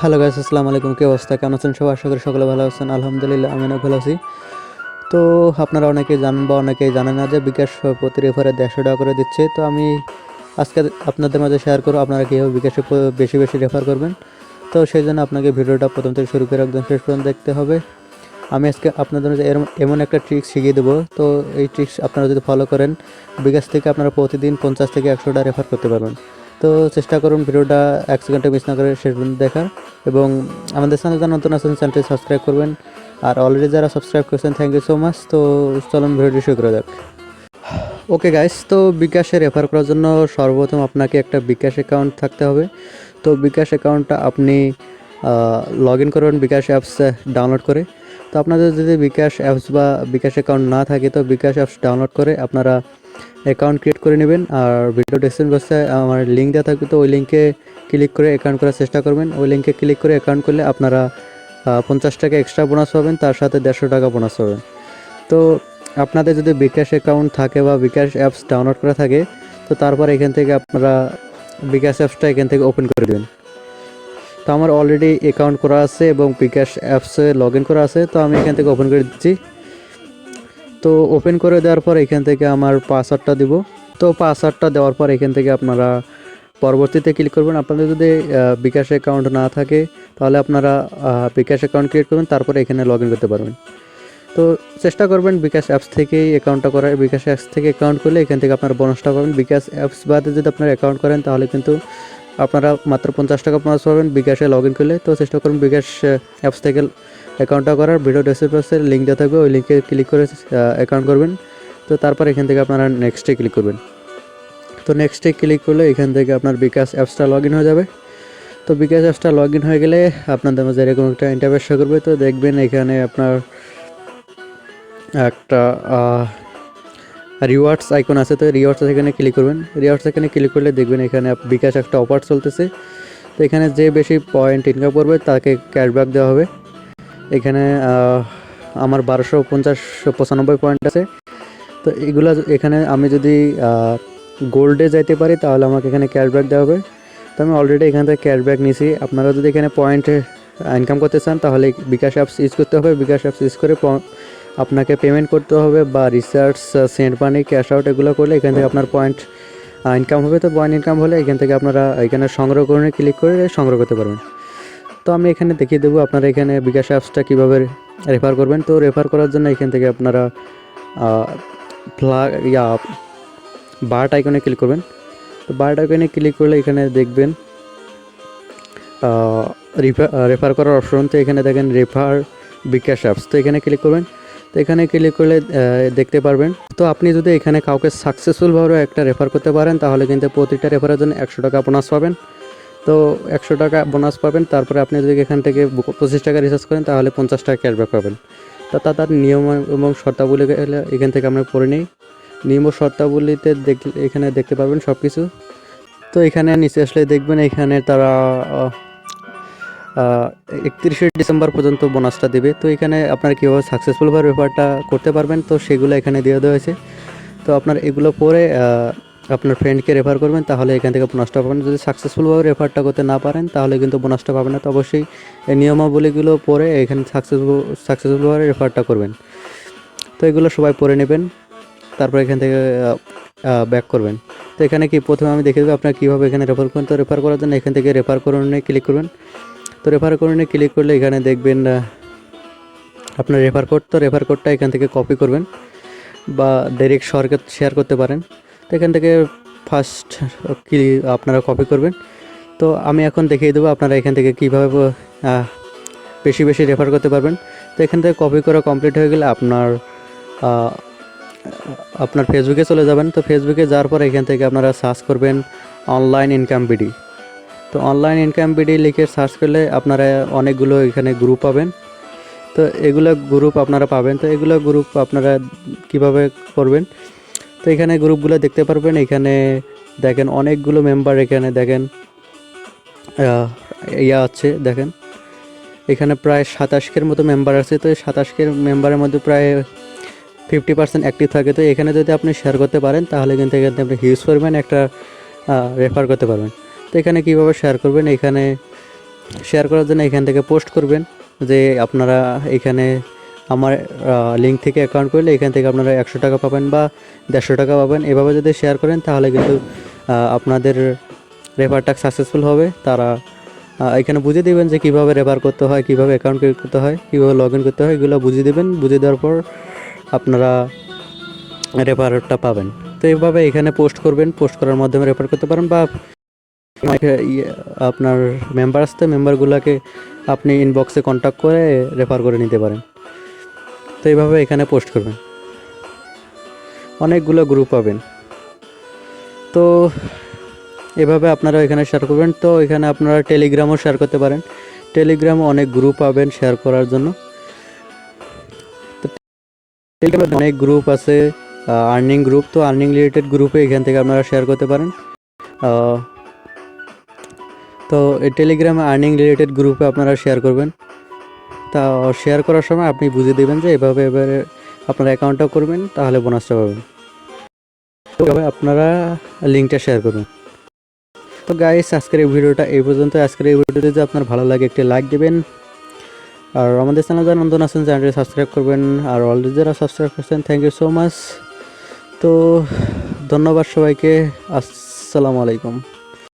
Hello guys আসসালামু আলাইকুম, কি অবস্থা? কেমন আছেন সবাই? আশা করি সকলে ভালো আছেন। আলহামদুলিল্লাহ আমি ভালো আছি। তো আপনারা অনেকেই জানেন বা অনেকেই জানেন না যে বিকাশ প্রতি রেফারে দেড়শো টাকা করে দিচ্ছে। তো আমি আজকে আপনাদের মাঝে শেয়ার করব আপনারা কীভাবে বিকাশে বেশি বেশি রেফার করবেন। তো সেই জন্য আপনাকে ভিডিওটা প্রথম থেকে শুরু করে একদম শেষ পর্যন্ত দেখতে হবে। আমি আজকে আপনাদের এমন একটা ট্রিক্স শিখিয়ে দেবো। তো এই ট্রিক্স আপনারা যদি ফলো করেন, বিকাশ থেকে আপনারা প্রতিদিন পঞ্চাশ থেকে একশোটা রেফার করতে পারবেন। তো চেষ্টা করুন ভিডিওটা এক সেকেন্ডে মিস না করে শেষ পর্যন্ত দেখার। এবং আমাদের চ্যানেল যারা নতুন আছেন চ্যানেলটি সাবস্ক্রাইব করবেন। আর অলরেডি যারা সাবস্ক্রাইব করেছেন থ্যাংক ইউ সো মাচ তো চলুন ভিডিওটি শুরু করে যাক। ওকে গাইস তো বিকাশে রেফার করার জন্য সর্বপ্রথম আপনাকে একটা বিকাশ অ্যাকাউন্ট থাকতে হবে। তো বিকাশ অ্যাকাউন্টটা আপনি লগ ইন করবেন বিকাশ অ্যাপস ডাউনলোড করে। তো আপনাদের যদি বিকাশ অ্যাপস বা বিকাশ অ্যাকাউন্ট না থাকে, তো বিকাশ অ্যাপস ডাউনলোড করে আপনারা অ্যাকাউন্ট ক্রিয়েট করে নেবেন আর ভিডিও ডেসক্রিপশন বক্সে আমার লিঙ্ক দেওয়া থাকবে, তো ওই লিঙ্কে ক্লিক করে অ্যাকাউন্ট করার চেষ্টা করবেন। ওই লিঙ্কে ক্লিক করে অ্যাকাউন্ট করলে আপনারা পঞ্চাশ টাকা এক্সট্রা বোনাস পাবেন, তার সাথে দেড়শো টাকা বোনাস পাবেন। তো আপনাদের যদি বিকাশ অ্যাকাউন্ট থাকে বা বিকাশ অ্যাপস ডাউনলোড করা থাকে, তো তারপর এখান থেকে আপনারা বিকাশ অ্যাপসটা এখান থেকে ওপেন করে দেবেন। তো আমার অলরেডি অ্যাকাউন্ট করা আছে এবং বিকাশ অ্যাপসে লগ ইন করা আছে, তো আমি এখান থেকে ওপেন করে দিচ্ছি। তো ওপেন করে দেওয়ার পর এখান থেকে আমার পাসওয়ার্ডটা দিব। তো পাসওয়ার্ডটা দেওয়ার পর এখান থেকে আপনারা পরবর্তীতে ক্লিক করবেন। আপনাদের যদি বিকাশ অ্যাকাউন্ট না থাকে, তাহলে আপনারা বিকাশ অ্যাকাউন্ট ক্রিয়েট করবেন, তারপরে এখানে লগ করতে পারবেন। তো চেষ্টা করবেন বিকাশ অ্যাপস থেকেই অ্যাকাউন্টটা করার। বিকাশ অ্যাপস থেকে অ্যাকাউন্ট করলে এখান থেকে আপনার বোনাসটা পাবেন। বিকাশ অ্যাপস বাদে যদি আপনার অ্যাকাউন্ট করেন, তাহলে কিন্তু আপনারা মাত্র পঞ্চাশ টাকা বোনাস পাবেন বিকাশে লগ করলে। তো চেষ্টা করুন বিকাশ অ্যাপস থেকে অ্যাকাউন্টটা করার ভিডিও ডেসক্রিপশনে লিঙ্ক দেওয়া থাকবে, ওই লিঙ্কে ক্লিক করে অ্যাকাউন্ট করবেন। তো তারপর এখান থেকে আপনারা নেক্সটে ক্লিক করবেন। তো নেক্সটে ক্লিক করলে এখান থেকে আপনার বিকাশ অ্যাপসটা লগ হয়ে যাবে। তো বিকাশ অ্যাপসটা লগ হয়ে গেলে আপনাদের মাঝে এরকম একটা ইন্টারভেস করবে। তো দেখবেন এখানে আপনার একটা রিওয়ার্ডস আইকন আছে। তো রিওয়ার্ডস এখানে ক্লিক করবেন। রিওয়ার্ডস এখানে ক্লিক করলে দেখবেন এখানে বিকাশ একটা অফার চলতেছে। তো এখানে যে বেশি পয়েন্ট ইনকাম করবে তাকে ক্যাশব্যাক দেওয়া হবে। এখানে আমার বারোশো পঞ্চাশ, পঁচানব্বই পয়েন্ট আছে। তো এগুলো এখানে আমি যদি গোল্ডে যাইতে পারি, তাহলে আমাকে এখানে ক্যাশব্যাক দেওয়া হবে। তো আমি অলরেডি এখান থেকে ক্যাশব্যাক নিছি। আপনারা যদি এখানে পয়েন্ট ইনকাম করতে চান, তাহলে বিকাশ অ্যাপস ইউজ করতে হবে। বিকাশ অ্যাপস ইউজ করে আপনাকে পেমেন্ট করতে হবে বা research sent money cash out এগুলো করলে এখান থেকে আপনার পয়েন্ট ইনকাম হবে। তো পয়েন্ট ইনকাম হলে এখান থেকে আপনারা এখানে সংগ্রহ করে ক্লিক করে সংগ্রহ করতে পারবেন। তো আমি এখানে দেখিয়ে দেবো আপনারা এখানে বিকাশ অ্যাপসটা কীভাবে রেফার করবেন। তো রেফার করার জন্য এখান থেকে আপনারা ফ্লা ইয়া বার্ট আইকনে ক্লিক করবেন। তো বার্ট আইকনে ক্লিক করলে এখানে দেখবেন রেফার করার অপশন তো এখানে দেখেন রেফার বিকাশ অ্যাপস। তো এখানে ক্লিক করবেন। তো এখানে ক্লিক করলে দেখতে পারবেন। তো আপনি যদি এখানে কাউকে সাকসেসফুলভাবে একটা রেফার করতে পারেন, তাহলে কিন্তু প্রতিটা রেফারের জন্য একশো টাকা বোনাস পাবেন। তো একশো টাকা বোনাস পাবেন। তারপরে আপনি যদি এখান থেকে পঁচিশ টাকা রিচার্জ করেন, তাহলে পঞ্চাশ টাকা ক্যাশব্যাক পাবেন। তো তা তার নিয়ম এবং শর্তাবলী এখান থেকে আমরা পড়ে নিই। নিয়ম ও শর্তাবলীতে দেখলে এখানে দেখতে পারবেন সব কিছু তো এখানে নিচে আসলে দেখবেন এখানে তারা একত্রিশে ডিসেম্বর পর্যন্ত বোনাসটা দেবে। তো এখানে আপনার কীভাবে সাকসেসফুলভাবে ব্যাপারটা করতে পারবেন, তো সেগুলো এখানে দিয়ে দেওয়া হয়েছে। তো আপনার এগুলো পরে আপনার ফ্রেন্ডকে রেফার করবেন, তাহলে এখান থেকে বোনাসটা পাবেন। যদি সাকসেসফুলভাবে রেফারটা করতে না পারেন, তাহলে কিন্তু বোনাসটা পাবেন না। তো অবশ্যই এই নিয়মাবলীগুলো পরে এখানে সাকসেসফুল সাকসেসফুলভাবে রেফারটা করবেন। তো এগুলো সবাই পরে নেবেন, তারপর এখান থেকে ব্যাক করবেন। তো এখানে কি প্রথমে আমি দেখে দেবো আপনার কীভাবে এখানে রেফার করবেন তো রেফার করার জন্য এখান থেকে রেফার করুন ক্লিক করবেন। তো রেফার করুনে ক্লিক করলে এখানে দেখবেন আপনার রেফার কোড তো রেফার কোডটা এখান থেকে কপি করবেন বা ডাইরেক্ট সরকার শেয়ার করতে পারেন। তো এখান থেকে ফার্স্ট কি আপনারা কপি করবেন। তো আমি এখন দেখিয়ে দেবো আপনারা এখান থেকে কীভাবে বেশি বেশি রেফার করতে পারবেন। তো এখান থেকে কপি করা কমপ্লিট হয়ে গেলে আপনার আপনার ফেসবুকে চলে যাবেন। তো ফেসবুকে যাওয়ার পর এখান থেকে আপনারা সার্চ করবেন অনলাইন ইনকাম বিডি তো অনলাইন ইনকাম বিডি লিখে সার্চ করলে আপনারা অনেকগুলো এখানে গ্রুপ পাবেন। তো এগুলো গ্রুপ আপনারা পাবেন। তো এগুলো গ্রুপ আপনারা কীভাবে করবেন? তো এখানে গ্রুপগুলো দেখতে পারবেন। এখানে দেখেন অনেকগুলো মেম্বার এখানে দেখেন ইয়া আছে, দেখেন। এখানে প্রায় সাতাশকের মতো মেম্বার আছে। তো সাতাশকের মেম্বারের মধ্যে প্রায় ফিফটি পার্সেন্ট অ্যাক্টিভ থাকে। তো এখানে যদি আপনি শেয়ার করতে পারেন, তাহলে কিন্তু এখানে আপনি হিউজ করবেন একটা রেফার করতে পারবেন। তো এখানে কীভাবে শেয়ার করবেন? এখানে শেয়ার করার জন্য এখান থেকে পোস্ট করবেন যে আপনারা এখানে আমার লিঙ্ক থেকে অ্যাকাউন্ট করলে এখান থেকে আপনারা একশো টাকা পাবেন বা দেড়শো টাকা পাবেন। এভাবে যদি শেয়ার করেন তাহলে কিন্তু আপনাদের রেফারটা সাকসেসফুল হবে। তারা এখানে বুঝিয়ে দেবেন যে কীভাবে রেফার করতে হয় কীভাবে অ্যাকাউন্ট ক্রিয়েট করতে হয় কীভাবে লগ ইন করতে হয় এগুলো বুঝিয়ে দেবেন। বুঝিয়ে দেওয়ার পর আপনারা রেফারটা পাবেন। তো এইভাবে এখানে পোস্ট করবেন পোস্ট করার মাধ্যমে রেফার করতে পারেন বা ইয়ে, আপনার মেম্বার আসতে মেম্বারগুলোকে আপনি ইনবক্সে কন্ট্যাক্ট করে রেফার করে নিতে পারেন। তো এইভাবে এখানে পোস্ট করবেন। অনেকগুলো গ্রুপ পাবেন। তো এভাবে আপনারা এখানে শেয়ার করবেন। তো এখানে আপনারা টেলিগ্রামও শেয়ার করতে পারেন। টেলিগ্রামও অনেক গ্রুপ পাবেন শেয়ার করার জন্য। তো টেলিগ্রামে অনেক গ্রুপ আছে আর্নিং গ্রুপ তো আর্নিং রিলেটেড গ্রুপে এখান থেকে আপনারা শেয়ার করতে পারেন। তো টেলিগ্রামে আর্নিং রিলেটেড গ্রুপে আপনারা শেয়ার করবেন। তা শেয়ার করার সময় আপনি বুঝিয়ে দেবেন যে এভাবে এবারে আপনার অ্যাকাউন্টটা করবেন, তাহলে বোনাসটা পাবেন। আপনারা লিঙ্কটা শেয়ার করবেন। তো গাইস আজকের এই ভিডিওটা এই পর্যন্ত। আজকের এই ভিডিওতে যদি আপনার ভালো লাগে, একটি লাইক দেবেন। আর আমাদের চ্যানেল যারা নতুন আছেন, চ্যানেলটি সাবস্ক্রাইব করবেন। আর অলরেডি যারা সাবস্ক্রাইব করছেন থ্যাংক ইউ সো মাচ তো ধন্যবাদ সবাইকে। আসসালামু আলাইকুম।